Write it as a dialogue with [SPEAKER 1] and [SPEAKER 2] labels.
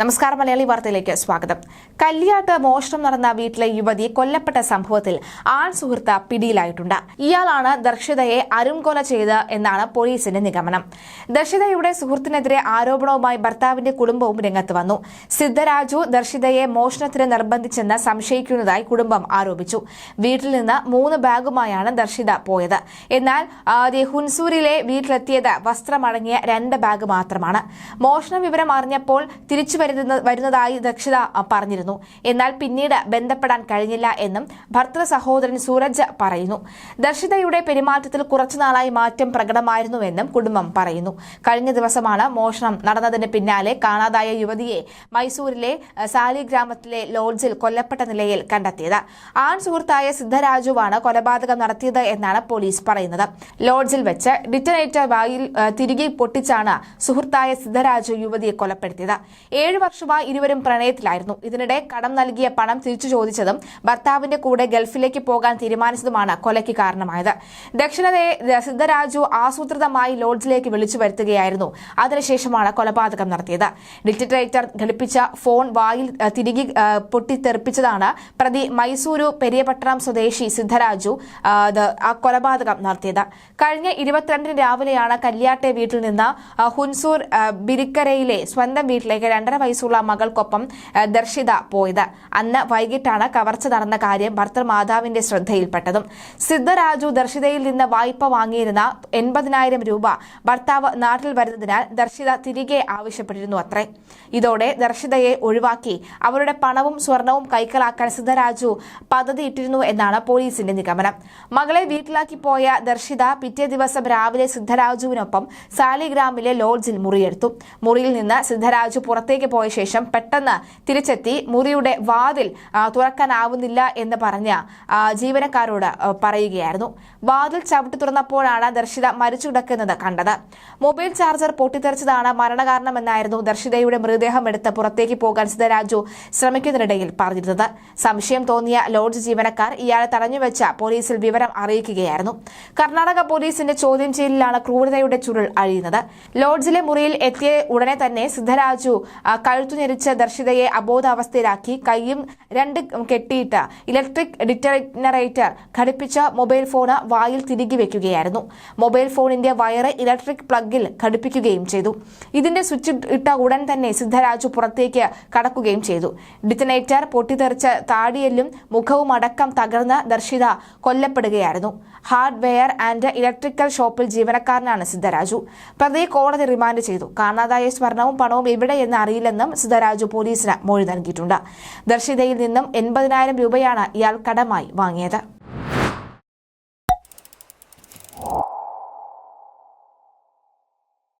[SPEAKER 1] നമസ്കാരം മലയാളി വാർത്തയിലേക്ക് സ്വാഗതം. കല്യാട്ട് മോഷണം നടന്ന വീട്ടിലെ യുവതി കൊല്ലപ്പെട്ട സംഭവത്തിൽ ആൺ സുഹൃത്ത് പിടിയിലായിട്ടുണ്ട്. ഇയാളാണ് ദർശിതയെ അരുംകൊല ചെയ്ത് എന്നാണ് പോലീസിന്റെ നിഗമനം. ദർശിതയുടെ സുഹൃത്തിനെതിരെ ആരോപണവുമായി ഭർത്താവിന്റെ കുടുംബവും രംഗത്ത് വന്നു. സിദ്ധരാജു ദർശിതയെ മോഷണത്തിന് നിർബന്ധിച്ചെന്ന് സംശയിക്കുന്നതായി കുടുംബം ആരോപിച്ചു. വീട്ടിൽ നിന്ന് മൂന്ന് ബാഗുമായാണ് ദർശിത പോയത്. എന്നാൽ ഹുൻസൂരിലെ വീട്ടിലെത്തിയത് വസ്ത്രമടങ്ങിയ രണ്ട് ബാഗ് മാത്രമാണ്. മോഷണ വിവരം അറിഞ്ഞപ്പോൾ തിരിച്ചു വരുന്ന വരുന്നതായി ദക്ഷിത പറഞ്ഞിരുന്നു. എന്നാൽ പിന്നീട് ബന്ധപ്പെടാൻ കഴിഞ്ഞില്ല എന്നും ഭർത്തൃ സഹോദരൻ സൂരജ് പറയുന്നു. ദക്ഷിതയുടെ പെരുമാറ്റത്തിൽ കുറച്ചുനാളായി മാറ്റം പ്രകടമായിരുന്നുവെന്നും കുടുംബം പറയുന്നു. കഴിഞ്ഞ ദിവസമാണ് മോഷണം നടന്നതിന് പിന്നാലെ കാണാതായ യുവതിയെ മൈസൂരിലെ സാലി ഗ്രാമത്തിലെ ലോഡ്ജിൽ കൊല്ലപ്പെട്ട നിലയിൽ കണ്ടെത്തിയത്. ആൺ സുഹൃത്തായ സിദ്ധരാജുവാണ് കൊലപാതകം നടത്തിയത് എന്നാണ് പോലീസ് പറയുന്നത്. ലോഡ്ജിൽ വെച്ച് ഡിറ്റനേറ്റർ വായിൽ തിരികെ പൊട്ടിച്ചാണ് സുഹൃത്തായ സിദ്ധരാജു യുവതിയെ കൊലപ്പെടുത്തിയത്. ഏഴു വർഷമായി ഇരുവരും പ്രണയത്തിലായിരുന്നു. ഇതിനിടെ കടം നൽകിയ പണം തിരിച്ചു ചോദിച്ചതും ഭർത്താവിന്റെ കൂടെ ഗൾഫിലേക്ക് പോകാൻ തീരുമാനിച്ചതുമാണ് കൊലയ്ക്ക് കാരണമായത്. ദക്ഷിണതയെ സിദ്ധരാജു ആസൂത്രിതമായി ലോഡ്ജിലേക്ക് വിളിച്ചു വരുത്തുകയായിരുന്നു. അതിനുശേഷമാണ് കൊലപാതകം നടത്തിയത്. ഡിറ്റിറ്റേറ്റർ ഘടിപ്പിച്ച ഫോൺ വായിൽ തിരികെ പൊട്ടിത്തെറിപ്പിച്ചതാണ് പ്രതി മൈസൂരു പെരിയപട്ടണം സ്വദേശി സിദ്ധരാജു കൊലപാതകം നടത്തിയത്. കഴിഞ്ഞ ഇരുപത്തിരണ്ടിന് രാവിലെയാണ് കല്യാട്ടെ വീട്ടിൽ നിന്ന് ഹുൻസൂർ ബിരിക്കരയിലെ സ്വന്തം വീട്ടിലേക്ക് രണ്ടര വയസ്സുള്ള മകൾക്കൊപ്പം ദർശിത പോയത്. അന്ന് വൈകിട്ടാണ് കവർച്ച നടന്ന കാര്യം ഭർത്തൃമാതാവിന്റെ ശ്രദ്ധയിൽപ്പെട്ടതും. സിദ്ധരാജു ദർശിതയിൽ നിന്ന് വായ്പ വാങ്ങിയിരുന്ന എൺപതിനായിരം രൂപ ഭർത്താവ് നാട്ടിൽ വരുന്നതിനാൽ ദർശിത തിരികെ ആവശ്യപ്പെട്ടിരുന്നു അത്രേ. ഇതോടെ ദർശിതയെ ഒഴിവാക്കി അവരുടെ പണവും സ്വർണവും കൈക്കലാക്കാൻ സിദ്ധരാജു പദ്ധതിയിട്ടിരുന്നു എന്നാണ് പോലീസിന്റെ നിഗമനം. മകളെ വീട്ടിലാക്കി പോയ ദർശിത പിറ്റേ ദിവസം രാവിലെ സിദ്ധരാജുവിനൊപ്പം സാലിഗ്രാമിലെ ലോഡ്ജിൽ മുറിയെടുത്തു. മുറിയിൽ നിന്ന് സിദ്ധരാജു പുറത്തേക്ക് പോയ ശേഷം പെട്ടെന്ന് തിരിച്ചെത്തി മുറിയുടെ വാതിൽ തുറക്കാനാവുന്നില്ല എന്ന് പറഞ്ഞ ജീവനക്കാരോട് പറയുകയായിരുന്നു. വാതിൽ ചവിട്ടി തുറന്നപ്പോഴാണ് ദർശിത മരിച്ചു കിടക്കുന്നത് കണ്ടത്. മൊബൈൽ ചാർജർ പൊട്ടിത്തെറിച്ചതാണ് മരണകാരണമെന്നായിരുന്നു ദർശിതയുടെ മൃതദേഹം എടുത്ത് പുറത്തേക്ക് പോകാൻ സിദ്ധരാജു ശ്രമിക്കുന്നതിനിടയിൽ പറഞ്ഞിരുന്നത്. സംശയം തോന്നിയ ലോഡ്ജ് ജീവനക്കാർ ഇയാളെ തടഞ്ഞുവെച്ച പോലീസിൽ വിവരം അറിയിക്കുകയായിരുന്നു. കർണാടക പോലീസിന്റെ ചോദ്യം ചെയ്യലിലാണ് ക്രൂരതയുടെ ചുരുൾ അഴിയുന്നത്. ലോഡ്ജിലെ മുറിയിൽ എത്തിയ ഉടനെ തന്നെ സിദ്ധരാജു കഴുത്തുഞെരിച്ച് ദർശിതയെ അബോധാവസ്ഥയിലാക്കി കൈയും രണ്ട് കെട്ടിയിട്ട ഇലക്ട്രിക് ഡിറ്റനറേറ്റർ ഘടിപ്പിച്ച മൊബൈൽ ഫോൺ വായിൽ തിരികെ വെക്കുകയായിരുന്നു. മൊബൈൽ ഫോണിന്റെ വയറ് ഇലക്ട്രിക് പ്ലഗിൽ ഘടിപ്പിക്കുകയും ചെയ്തു. ഇതിന്റെ സ്വിച്ച് ഇട്ട ഉടൻ തന്നെ സിദ്ധരാജു പുറത്തേക്ക് കടക്കുകയും ചെയ്തു. ഡിറ്റനേറ്റർ പൊട്ടിത്തെറിച്ച താടിയെല്ലും മുഖവും അടക്കം തകർന്ന ദർശിത കൊല്ലപ്പെടുകയായിരുന്നു. ഹാർഡ്വെയർ ആൻഡ് ഇലക്ട്രിക്കൽ ഷോപ്പിൽ ജീവനക്കാരനാണ് സിദ്ധരാജു. പ്രതിയെ കോടതി റിമാൻഡ് ചെയ്തു. കാണാതായ സ്വർണവും പണവും എവിടെയെന്ന് അറിയില്ലെന്നും സിദ്ധരാജു പോലീസിന് മൊഴി നൽകിയിട്ടുണ്ട്. ദർശിതയിൽ നിന്നും എൺപതിനായിരം രൂപയാണ് ഇയാൾ കടമായി വാങ്ങിയത്.